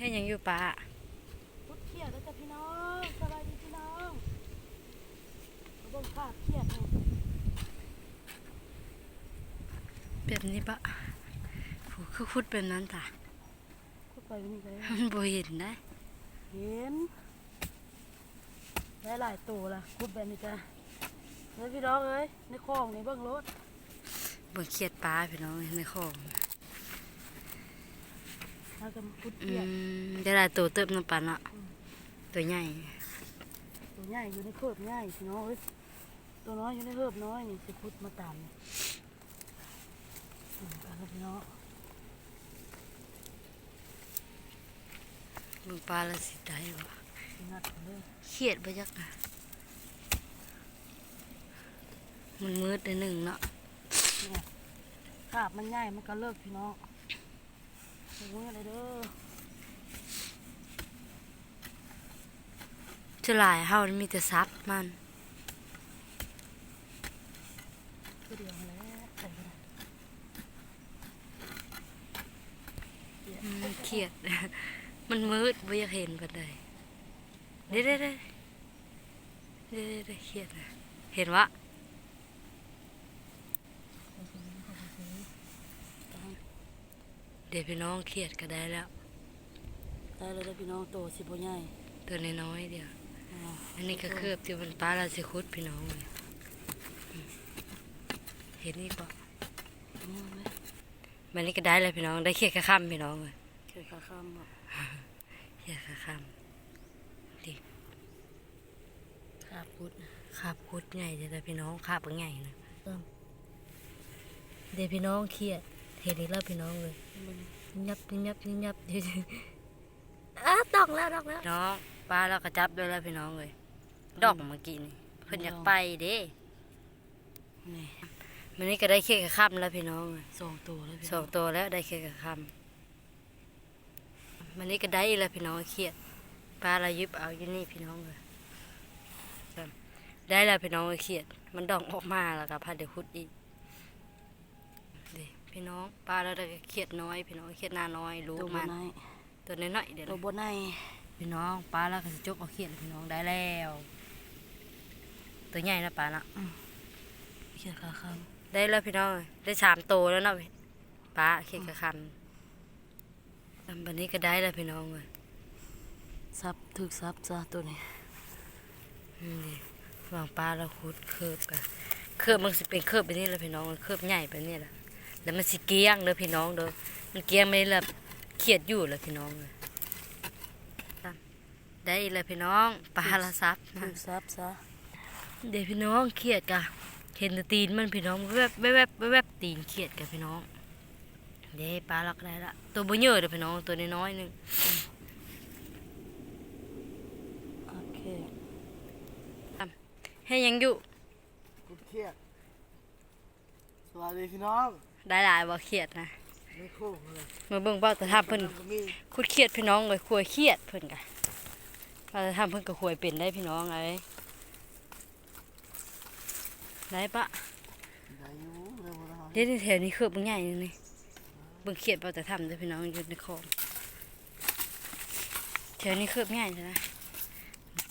ให้หยังอยู่ป่าพุดเครียดแล้วจ้ะพี่น้องสบายดีพี่น้องมาเบิ่งภาพเครียดนี่แบบนี้ปะโหคือคุดแบบนั้นตาคุดไปวันนี้เลยมันบ่เห็นได้เห็นได้หลายตัวละคุดแบบนี้จ้ะเฮ้ยพี่น้องเอ้ยในคลองนี่เบิ่งรถเบิ่งเครียดปลาพี่น้องในคลอง มากันพุดเคอืรียดมได้หลายตัวเติบน้ำปลาเนาะตัวใหญ่ ตัวใหญ่อยู่ในเคิบใหญ่พี่น้องเอ้ยตัวน้อยอยู่ในเคิบน้อยนี่สิพุดมาตามนี่อืมไปแล้วพี่น้องเบิ่งปลาและสิได้บ่สิงัดกันเลยเครียดบ่จักอะมันมืดได้หนึ่งเนาะ เนี่ยคาบมันใหญ่มันก็เลิกพี่น้อง ถึงมือเลยเด้อจะหลายเฮามีแต่ซับมันเดียวแล้วใส่ไปเครียด มันมืดบ่อยากเห็นปานใดเด้ๆๆเด้ๆๆเครียดนะเห็นวะ เดี๋ยวพี่น้องเครียดก็ได้แล้ว ได้เลยเด้อพี่น้องโตสิบ่ใหญ่ตัวน้อยๆเดียวอ่าอันนี้ก็เคลือบที่มันปลาลาสิคุดพี่น้องเลยอืมเห็นนี่ปะนี่ไหมมันนี้ก็ได้เลยพี่น้อง ได้เครียดกระค่ำพี่น้องเลยเกี่ยวกับคำบอกเครียดกระค่ำดิขาบพุดขาบคุดใหญ่แต่พี่น้องขาบก็ใหญ่นะเติมเดี๋ยวพี่น้องเครียด เห็นอีกแล้วพี่น้องเลยมันยับยับยับเดี๋ยวอ้าดอกแล้วดอกแล้วน้องปลาเราก็จับด้วยแล้วพี่น้องเลยดอกเมื่อกี้นี่เพิ่นอยากไปเด้นี่มันนี้ก็ได้เครียดกระค่ำแล้วพี่น้องเลยสองตัวแล้วพี่สองตัวแล้วได้เครียดกระค่ำมันนี้ก็ได้อีกแล้วพี่น้องเครียดปลาเรายึบเอาอยู่นี่พี่น้องเลยครับได้แล้วพี่น้องเครียด มันดองออกมาแล้วก็พาเดี๋ยวขุดอีกเดี๋ยว พี่น้องปลาเราได้เครียดน้อย พี่น้องเครียดหน้าน้อยรู้ตัวบมันนในตัวน้อยๆเดี๋ยวตัวนะบนในพี่น้องปลาเราก็จะจกเอาเครียดพี่น้องได้แล้ว ตัวใหญ่นะปลาเนาะเกี่ยวกับคได้แล้วพี่น้องได้สามตัวแล้วเนาะปลาเขียดกระคำอันบันนี้ก็ได้แล้วพี่น้องเลยำซับถึกซับจ้ะตัวนี้นี่ดิวางปลาเราคุดเคิบกันเคิบมันสิเป็นเคิบแบบนี้แหละพี่น้องมันเคิบใหญ่แบบนี้แหละ แล้วมันสิเกี้ยงเด้อพี่น้องเด้อมันเกี้ยงไม่ได้แบบเขียดอยู่เลยพี่น้องเลยตั้งได้แล้วพี่น้องปลาละซับนะถึกซับซะเดี๋ยวพี่น้องเขียดกะเห็นแต่ตีนมันพี่น้องแวบแวบแวบแวบแวบตีนเขียดกับพี่น้องเดี๋ยวปลาล็อกได้ละตัวบ่เยอะเด้อพี่น้องตัวน้อยๆหนึงโอเคให้ยังอยู่กูเครียดสวัสดีพี่น้อง ได้หลายบ่เขียดนะไม่คู่เลยมาเบิ่งเบ้าแต่ทำเพิ่นก็มีคุดเขียดพี่น้องเลยควยเขียดเพิ่นกะเบ้าแต่ทำเพิ่นก็ควยเป็นได้พี่น้องเอ้ยได้ปะได้อยู่เร็วนะเดี๋ยวนี้แถวนี้คือบึงใหญ่นี่นี่เบิ่งเขียดเบ้าแต่ทำเด้อพี่น้องอยู่ในคลองแถวนี้คือใหญ่ใช่ไหม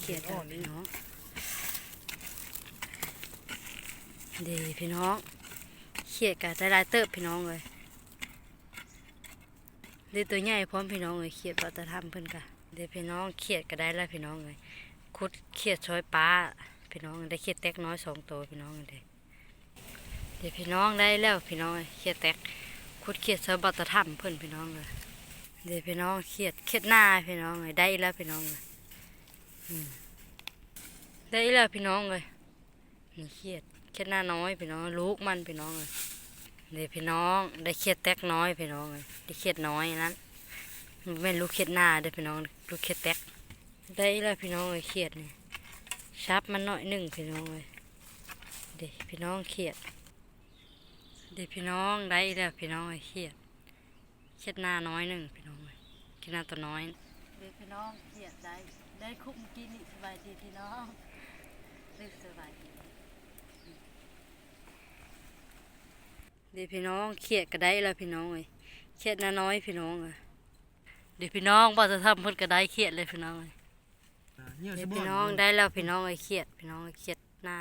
เขียดเด้อพี่น้องเดีพี่น้องเขียดกะได้ลายเติบพี่น้องเลยเดี๋ยวตัวใหญ่พร้อมพี่น้องเลยเขียดเบ้าแต่ทำเพิ่นกะเดี๋ยวพี่น้องเขียดก็ได้แล้วพี่น้องเลยคุดเขียดช้อยปลาพี่น้องได้เขียดแตกน้อยสองตัวพี่น้องเลยเดี๋ยวพี่น้องได้แล้วพี่น้องเขียดแตกคุดเขียดเสบัตตะถ้ำเพิ่นพี่น้องเลยเดี๋ยวพี่น้องเขียดเขียดหน้าพี่น้องเลยได้แล้วพี่น้องเลยได้แล้วพี่น้องเลยนี่เขียดเขียดหน้าน้อยพี่น้องลูกมันพี่น้องเลย เดี๋ยวพี่น้องได้เขียดแตกน้อยพี่น้องเลยได้เขียดน้อยนั้นไมันเป็นลูกเขียดหน้าเด้อพี่น้องลูกเขียดแตกได้แล้วพี่น้องเลยเขียดนี่ชับมันหน่อยหนึ่งพี่น้องเลยเดี๋ยวพี่น้องเขียดเดี๋ยวพี่น้องได้แล้วพี่น้องไอ้เขียดเขียดหน้าน้อยหนึ่งพี่น้องเอ้ยเขียดหน้าตัวน้อยเดี๋ยวพี่น้องเขียดได้ได้คุกเมื่อกี้นี่สบายดีพี่น้องรียกสบายดี ดี๋ยวพี่น้องเขียดก็ได้แล้วพี่น้องเอ้ยเขียดหน้าน้อยพี่น้องอะเดี๋ยวพี่น้องบ่จะทำเพิ่นก็ได้เครียดเลยพี่น้องเอ้ยเงี้ยเดี๋สิยวบ่พี่น้องได้แล้วพี่น้องเอ้ยเครียดพี่น้องเอ้ยเครียดหน้า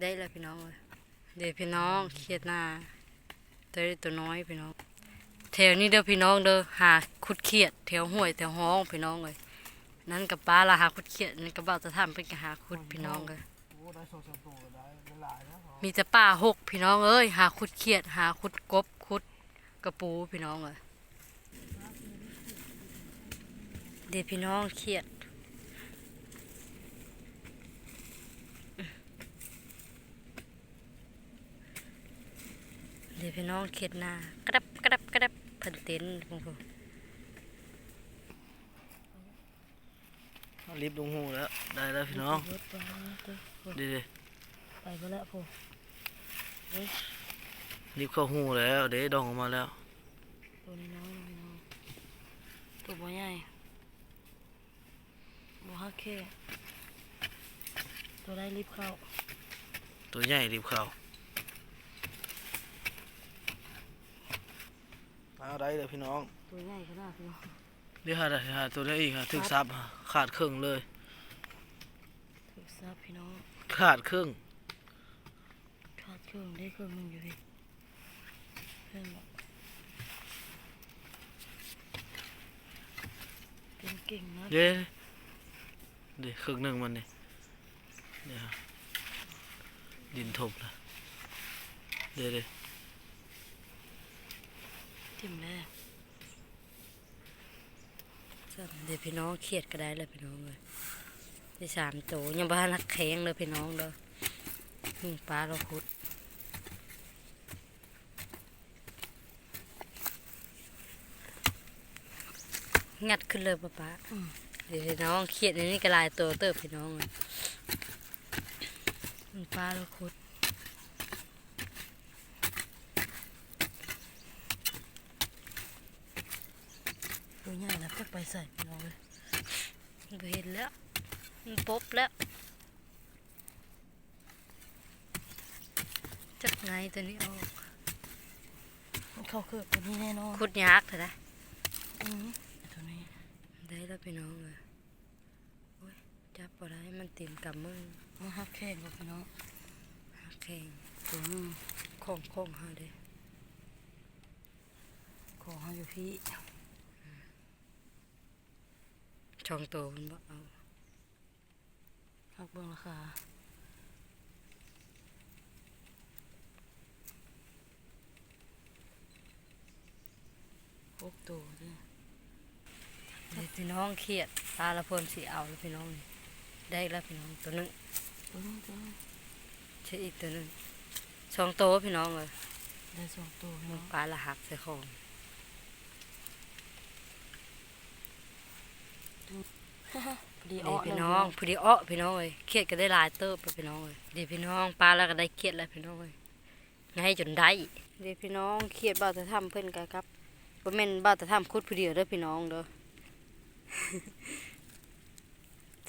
ได้แล้วพี่น้องเอ้ยเดี๋ยวพี่น้องเครียดหน้าตัวเล็กตัวน้อยพี่น้องแถวนี้เด้อพี่น้องเด้อหาคุดเครียดแถวห้วยแถวห้องพี่น้องเอ้ยนั่นกับป้าละหาคุดเครียดนั่นกับบ่าวจะทำเพิ่นก็หาคุดพี่น้องเอ้ยโอ้ ได้สองสามตัวก็ได้หลายๆนะมีแต่ป่าหกพี่น้องเอ้ยหาคุดเขียดหาคุดกบคุดกระปูพี่น้องเอ้ยเดี๋ยวพี่น้องเขียดเดี๋ยวพี่น้องเขียดหน้ากระดับกระดับกระดับเพิ่นเต้นพงพง ลิฟต์ลงหูแล้ว ได้แล้วพี่น้องเบิดไปเด้อดีดิไปบ่แล้วพ่อลิฟต์เข้าหูแล้วเด้ดองออกมาแล้วตัวน้อยๆน้อยตัวบ่ใหญ่บ่ฮักแค่ตัวได้รีบเข้า ตัวใหญ่ลิฟต์เข้าเอาได้เลยพี่น้อง ตัวใหญ่ขนาดนี้ เดี๋ยวหาได้หาตัวได้อีกหาถึงซับหาขาดครึ่งเลย ถูกซับพี่น้องขาดครึ่งขาดเครื่องได้เครื่องหนึงอยู่พี่เครื่องแบบเก่งๆนะเด้เดี๋ยวครึ่งหนึ่งมันนี่เนี่ยฮะดินถมละเดี๋ยวเดี๋ยวทิ่มแล้ว เดี๋ยวพี่น้องเขียดก็ได้เลยพี่น้องเลยได้สามโตวยังบ้านนักแข็งเลยพี่น้องเด้อนี่ปลาเราคุดงัดขึ้นเลยป้าป๊าเดี๋ยวพี่น้องเขียดในนี้ก็ลายตัวเติบพี่น้องเลยปลาเราคุดตัวใหญ่แล้วก็ ไปใส่พี่น้องเลยบ่เห็นแล้วมันปบแล้วจักไงตัวนี้ออกมันเข้าเครื่องตัวนี้แน่นอนคุดยากเถอะนะอืมตัวนี้ได้แล้วพี่น้องเลยโอ้ยจับบ่ได้มันเต็มกำมือมันฮักแข้งกับพี่น้องหักแข็งตัวนี้ของของเฮาเด้ของเขาอยู่พี่ ช่องโตมันบ่เอาฮักเบิ่งราคาหกตัวเนี่ยเดี๋ยวพี่น้องเครียดตาละพลสิเอาแล้วพี่น้อง ได้แล้วพี่น้องตัวหนึงตัวนี้ตัวนี้ใช่อีกตัวหนึงช่องโตพี่น้องเลยได้สองตัวพี่มัน้นองปลาละหักใส่ของ พอ ดีเดี๋ยอ้อวพี่แล้วน้องพอดีอ้อพี่น้องเลยเครียดก็ได้หลายเติบแล้วพี่น้องเลยเดี๋ยวพี่น้องปลาแล้วก็ได้เครียดแล้วพี่น้องเลยง่ายจนได้เดี๋ยวพี่น้องเครียดบ่าวจะทำเพิ่นกันครับบ่แม่นบ่าวจะทำคุดผู้เดียวเด้อพี่น้องเด้อ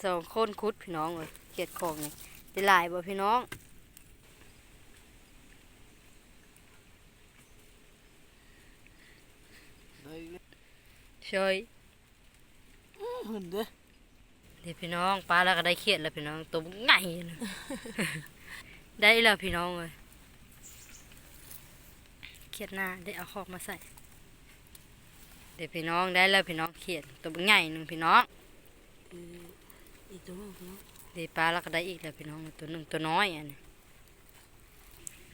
สองคนคุดพี่น้องเลยเครียดของนี่ได้หลายบ่พี่น้องได้ช่วยเห็นเด้เดี๋ยวพี่น้องปลาแล้วก็ได้เครียดแล้วพี่น้องตัวง่ายนะได้แล้วพี่น้องเลยเครียดหน้าได้เอาคอกมาใส่ เดี๋ยวพี่น้องได้แล้วพี่น้องเครียดตัวใหญ่หนึ่งพี่น้องเอออีกตัวหนึงพี่น้องเดี๋ยวปลาแล้วก็ได้อีกแล้วพี่น้องตัวหนึ่งตัวน้อยอันนี้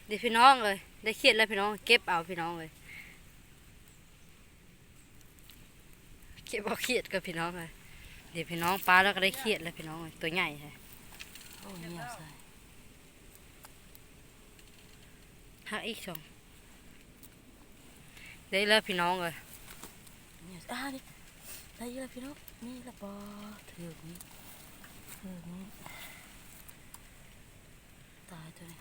เดี๋ยวพี่น้องเลยได้เครียดแล้วพี่น้อง เก็บเอาพี่น้องเลยเก็บเอาเครียดกับพี่น้องเลย เดี๋ยวพี่น้องปลาแล้วก็ได้เครียดแล้วพี่น้องเลยตัวใหญ่เลยโอ้ยเหนียวใส่หักอีกสองได้แล้วพี่น้องเลยเหนียวอ่านี่ได้เยอะพี่น้องนี่ละบอถือกนี่ถือกนี่ตายตัวนี้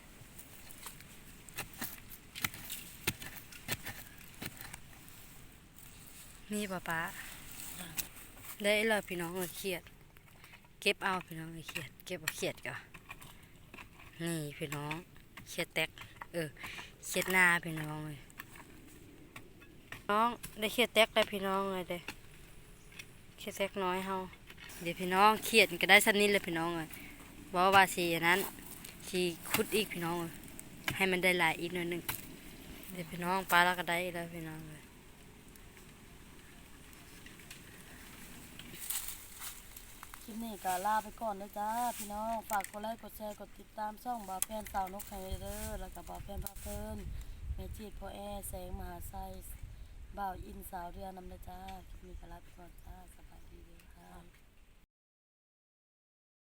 นี่ป้าป้า ได้แล้วพี่น้องเลยเครียด เก็บเอาพี่น้องเลยเครียด เก็บเอาเครียดก่อนนี่พี่น้องเครียดแตก เออเครียดหน้าพี่น้องเลยน้องได้เครียดแตกได้พี่น้องเลยเด้เครียดแตกน้อยเฮาเดี๋ยวพี่น้องเครียดก็ได้สักนิดเลยพี่น้องเลยบ่ว่าสิอันนั้นสิขุดอีกพี่น้องเอ้ยให้มันได้หลายอีกหน่อยนึงเดี๋ยวพี่น้องปลาแล้วก็ได้แล้วพี่น้องเลิปนี้ก็ลาไปก่อนเด้อจ้าพี่น้องฝากกดไลค์กดแชร์กดติดตามช่องบ่าวแฟนสาวนกไฮเดอร์แล้วก็บ่าวแฟนพาเพลินแม่จีดพ่อแอแสงมหาไซบ่าวอินสาวเรือนำเด้อจ้าคลิปนี้ก็ลาไปก่อนจ้า